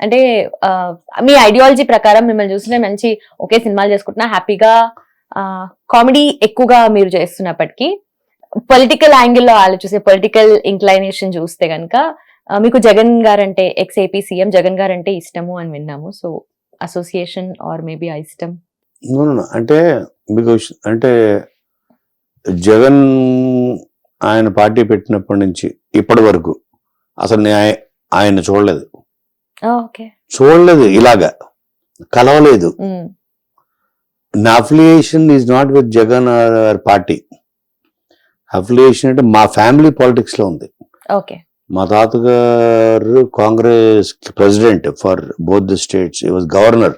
అంటే మీ ఐడియాలజీ ప్రకారం మిమ్మల్ని చూసిన మంచి ఒకే సినిమాలు చేసుకుంటున్నా హ్యాపీగా కామెడీ ఎక్కువగా మీరు చేస్తున్నప్పటికీ పొలిటికల్ యాంగిల్లో ఆలోచిస్తే పొలిటికల్ ఇంక్లైనేషన్ చూస్తే కనుక మీకు జగన్ గారు అంటే ఎక్స్ ఏపీ సీఎం జగన్ గారు అంటే ఇష్టము అని విన్నాము. సో అసోసియేషన్ ఆర్ మేబీ ఆ ఇష్టం? అంటే మీకు అంటే జగన్ ఆయన పార్టీ పెట్టినప్పటి నుంచి ఇప్పటి వరకు అసలు నేను ఆయ- ఆయన చూడలేదు. చూడలేదు ఇలాగా. కలవలేదు. నా affiliation is not with Jagan party affiliation అంటే మా ఫ్యామిలీ పాలిటిక్స్లో ఉంది. మా తాతగారు Congress president for both the states. He was governor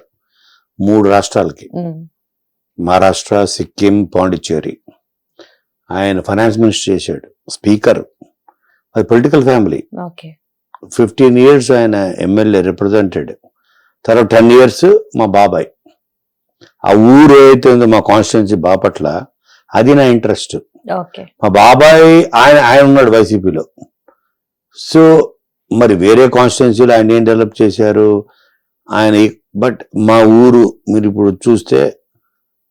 మూడు రాష్ట్రాలకి. మహారాష్ట్ర సిక్కిం పాండిచ్చేరి. ఆయన ఫైనాన్స్ మినిస్టర్ చేశాడు. స్పీకర్. అది పొలిటికల్ ఫ్యామిలీ ఫిఫ్టీన్ ఇయర్స్ ఆయన ఎమ్మెల్యే రిప్రజెంటెడ్ తర్వాత టెన్ ఇయర్స్ మా బాబాయ్. ఆ ఊరు ఏదైతే ఉందో మా కాన్స్టిట్యున్సీ బాపట్ల అది నా ఇంట్రెస్ట్ మా బాబాయ్ ఆయన ఆయన ఉన్నాడు వైసీపీలో సో మరి వేరే కాన్స్టిట్యున్సీలో ఆయన ఏం డెవలప్ చేశారు? ఆయన బట్ మా ఊరు మీరు ఇప్పుడు చూస్తే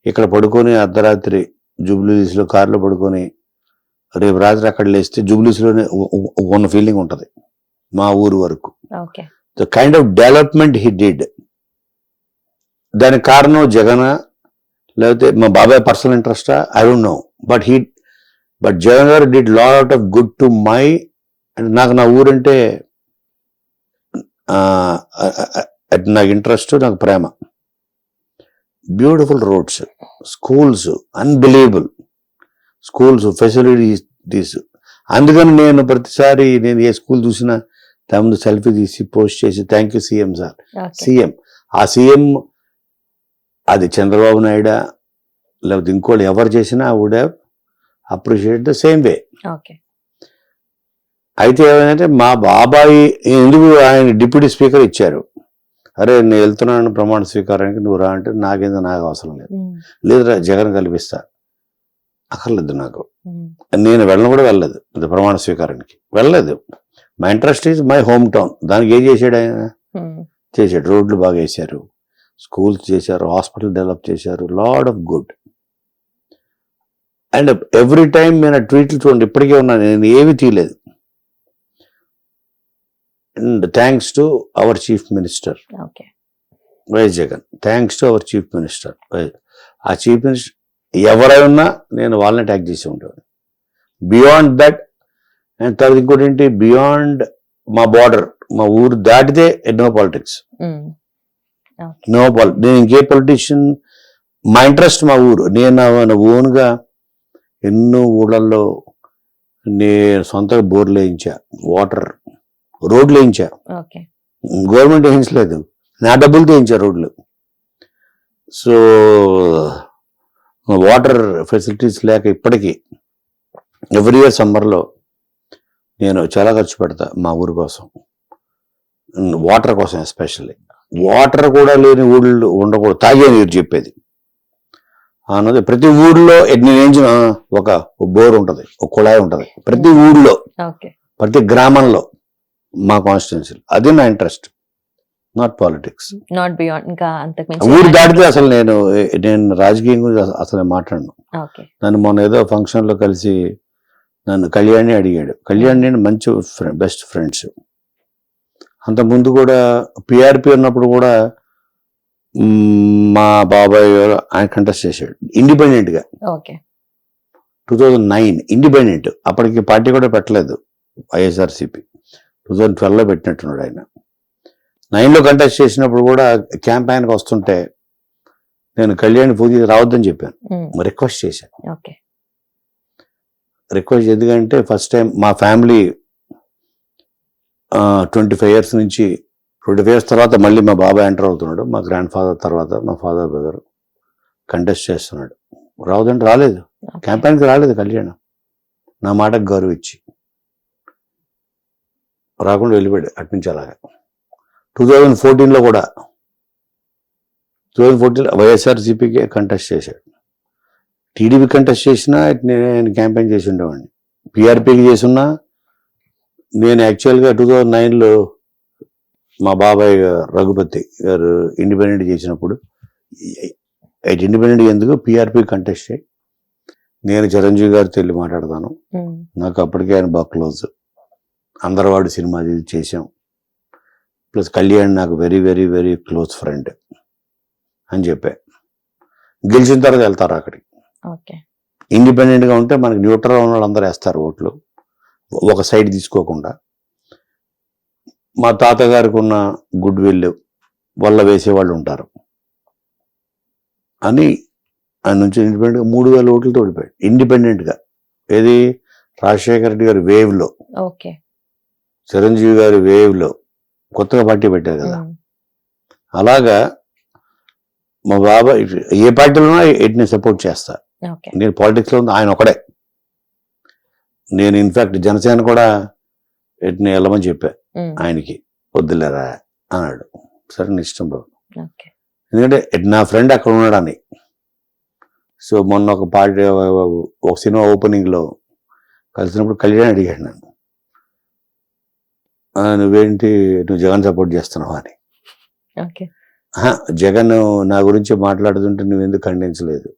ఇక్కడ పడుకొని అర్ధరాత్రి జూబ్లీస్లో కార్లో పడుకొని రేపు రాత్రి అక్కడ లేస్తే జూబ్లీస్లోనే ఉన్న ఫీలింగ్ ఉంటుంది. మా ఊరు వరకు. The kind of development he did దానికి కారణం జగన్ లేకపోతే మా బాబాయ్ personal ఇంట్రెస్టా I don't know but he but Jagan garu did lot of good to my and నాకు నా ఊరంటే నాకు ఇంట్రెస్ట్ నాకు ప్రేమ. Beautiful roads schools unbelievable schools facilities అందుకని నేను ప్రతిసారి నేను ఏ స్కూల్ చూసినా ముందు సెల్ఫీ తీసి పోస్ట్ చేసి thank you CM sir. CM. ఆ సీఎం అది చంద్రబాబు నాయుడు లేకపోతే ఇంకోళ్ళు ఎవరు చేసినా would have appreciate the same way. అయితే ఏమైందంటే మా బాబాయ్ ఎందుకు ఆయన డిప్యూటీ స్పీకర్ ఇచ్చారు? అరే నేను వెళ్తున్నాను ప్రమాణ స్వీకారానికి నువ్వు రా అంటే నాకేందో నాకు అవసరం లేదు. లేదురా జగన్ కల్పిస్తా. అక్కర్లేదు నాకు. నేను వెళ్ళను కూడా వెళ్ళలేదు. ప్రమాణ స్వీకారానికి. వెళ్ళలేదు. మా interest is my home town దానికి ఏం చేశాడు ఆయన? చేశాడు. రోడ్లు బాగా వేశారు. స్కూల్స్ చేశారు. హాస్పిటల్ డెవలప్ చేశారు. Lot of good and every time నేను ట్వీట్లు చూడండి ఇప్పటికే ఉన్నాను నేను ఏమీ తీయలేదు. And thanks to our chief minister YS Jagan. Thanks to our chief minister ఆ చీఫ్ మినిస్టర్ ఎవరై ఉన్నా నేను వాళ్ళని ట్యాగ్ చేసి ఉండేవాడు బియాండ్ దట్ అండ్ తర్వాత ఇంకోటి ఏంటి? బియాండ్ మా బార్డర్ మా ఊరు దాటితే నో పాలిటిక్స్ నో పాలి నేను ఇంకే పొలిటీషియన్ మా ఇంట్రెస్ట్ మా ఊరు. నేను ఓన్గా ఎన్నో ఊళ్ళల్లో నేను సొంతగా బోర్లు వేయించా వాటర్ రోడ్లు వేయించా గవర్నమెంట్ వేయించలేదు. నా డబ్బులతో వేయించా రోడ్లు. సో వాటర్ ఫెసిలిటీస్ లేక ఇప్పటికీ ఎవ్రీ ఇయర్ సమ్మర్లో నేను చాలా ఖర్చు పెడతా మా ఊరి కోసం. వాటర్ కోసం ఎస్పెషల్లీ. వాటర్ కూడా లేని ఊళ్ళు ఉండకూడదు. తాగే నీరు చెప్పేది. అన్నది ప్రతి ఊర్లో నేనేం ఒక బోర్ ఉంటది ఒక కుళాయి ఉంటది. ప్రతి ఊళ్ళో ప్రతి గ్రామంలో మా కాన్స్టిట్యున్సీ అది నా interest not politics not beyond ఇంకా అంతకు ఊరు దాటితే అసలు నేను నేను రాజకీయం గురించి అస- అసలు మాట్లాడను. నన్ను మొన్న ఏదో ఫంక్షన్లో కలిసి నన్ను కళ్యాణి అడిగాడు. కళ్యాణి నేను మంచి బెస్ట్ ఫ్రెండ్స్. అంత ముందు కూడా పిఆర్పి ఉన్నప్పుడు కూడా మ్, బాబాయ్ ఆయన కంటెస్ట్ చేశాడు. ఇండిపెండెంట్గా okay. Two thousand nine independent. అప్పటికి పార్టీ కూడా పెట్టలేదు వైఎస్ఆర్సిపి టూ థౌజండ్ ట్వెల్వ్లో పెట్టినట్టున్నాడు ఆయన. నైన్లో కంటెస్ట్ చేసినప్పుడు కూడా క్యాంపెయిన్కి వస్తుంటే నేను కళ్యాణ్ పూజ రావద్దని చెప్పాను. రిక్వెస్ట్ చేశాను. ఓకే. రిక్వెస్ట్ ఎందుకంటే ఫస్ట్ టైం మా ఫ్యామిలీ ట్వంటీ ఫైవ్ ఇయర్స్ నుంచి ట్వంటీ ఫైవ్ ఇయర్స్ తర్వాత మళ్ళీ మా బాబాయ్ ఎంటర్ అవుతున్నాడు. మా గ్రాండ్ ఫాదర్ తర్వాత మా ఫాదర్ బ్రదర్ కంటెస్ట్ చేస్తున్నాడు. రావద్దంటే రాలేదు. క్యాంపెయిన్కి రాలేదు కళ్యాణం. నా మాటకు గౌరవ ఇచ్చి. రాకుండా వెళ్ళిపోయాడు అట్నుంచి అలాగా. టూ థౌజండ్ ఫోర్టీన్లో కూడా టూ థౌజండ్ ఫోర్టీన్ వైఎస్ఆర్సీపీకి కంటెస్ట్ చేశాడు. టీడీపీ కంటెస్ట్ చేసినా నేను క్యాంపెయిన్ చేసి ఉండేవాడిని. పీఆర్పీకి చేసున్నా నేను యాక్చువల్గా టూ థౌజండ్ నైన్లో మా బాబాయ్ రఘుపతి గారు ఇండిపెండెంట్ చేసినప్పుడు ఎయిట్ ఇండిపెండెంట్ ఎందుకు? పిఆర్పి కంటెస్ట్ అయ్యి నేను చిరంజీవి గారితో వెళ్ళి మాట్లాడతాను. నాకు అప్పటికే ఆయన బాగా క్లోజ్ అందరవాడు సినిమా చేసాం ప్లస్ కళ్యాణ్ నాకు very very very close friend అని చెప్పా. గెలిచిన తర్వాత వెళ్తారు అక్కడికి? ఓకే. ఇండిపెండెంట్గా ఉంటే మనకి న్యూట్రల్ ఉన్న వాళ్ళందరూ వేస్తారు ఓట్లు. ఒక సైడ్ తీసుకోకుండా. మా తాతగారికి ఉన్న గుడ్ విల్ వల్ల వేసేవాళ్ళు ఉంటారు. అని ఆయన నుంచి ఇండిపెండెంట్గా మూడు వేల ఓట్లతో ఓడిపోయాడు. ఇండిపెండెంట్గా ఏది? రాజశేఖర రెడ్డి గారి వేవ్లో ఓకే. చిరంజీవి గారి వేవ్లో కొత్తగా పార్టీ పెట్టారు కదా. అలాగా మా బాబాయ్ ఏ పార్టీలో ఉన్నా ఎట్ని సపోర్ట్ చేస్తా నేను పాలిటిక్స్లో ఉంది ఆయన ఒకడే. నేను ఇన్ఫాక్ట్ జనసేన కూడా ఎట్ని వెళ్ళమని చెప్పా. ఆయనకి వద్దులేరా అన్నాడు. సరే నీ ఇష్టం బాబు. ఎందుకంటే నా ఫ్రెండ్ అక్కడ ఉన్నాడని. సో మొన్న ఒక పార్టీ ఒక సినిమా ఓపెనింగ్లో కలిసినప్పుడు కళ్యాణ్ అడిగాడు నన్ను. "ఆ, నువ్వేంటి నువ్వు జగన్ సపోర్ట్ చేస్తున్నావా అని. ఓకే. "ఆహా, జగన్ నా గురించి మాట్లాడుతుంటే నువ్వెందుకు ఖండించలేదు?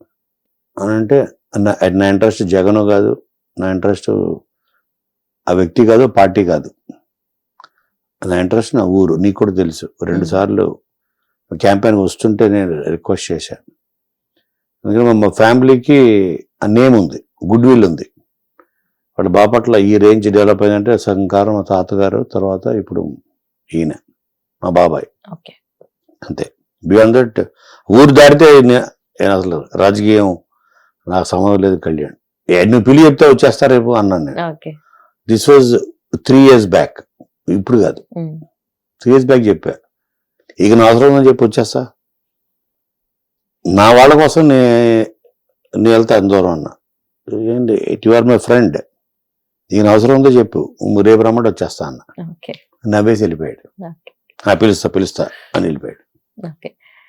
అని అంటే నా నా ఇంట్రెస్ట్ జగన్ కాదు నా ఇంట్రెస్ట్ ఆ వ్యక్తి కాదు పార్టీ కాదు. నా ఇంట్రెస్ట్ నా ఊరు నీకు కూడా తెలుసు. రెండు. సార్లు క్యాంపెయిన్ వస్తుంటే నేను రిక్వెస్ట్ చేశాను ఎందుకంటే మా ఫ్యామిలీకి ఆ నేమ్ ఉంది గుడ్ విల్ ఉంది. వాళ్ళ బాపట్ల ఈ రేంజ్ డెవలప్ అయిందంటే సంకారం మా తాతగారు తర్వాత ఇప్పుడు ఈయన మా బాబాయ్. అంతే. బియాండ్ దట్ ఊరు దాటితే నేను అసలు రాజకీయం నాకు సంబంధం లేదు కళ్యాణ్. నువ్వు పిలి చెప్తే వచ్చేస్తా రేపు అన్నాను నేను. This was three years back ఇప్పుడు కాదు. త్రీ ఇయర్స్ బ్యాక్ చెప్పా. ఇక నా అవసరం చెప్పి వచ్చేస్తా. నా వాళ్ళ కోసం నే నేను వెళ్తా ఎంత దూరం అన్నా. ఏంటి it you are my friend ఈయన అవసరం ఉందో చెప్పు. రేపు రమ్మంటే వచ్చేస్తా అన్న. నవ్వేసి వెళ్ళిపోయాడు. పిలుస్తా పిలుస్తా అని వెళ్ళిపోయాడు. ఓకే.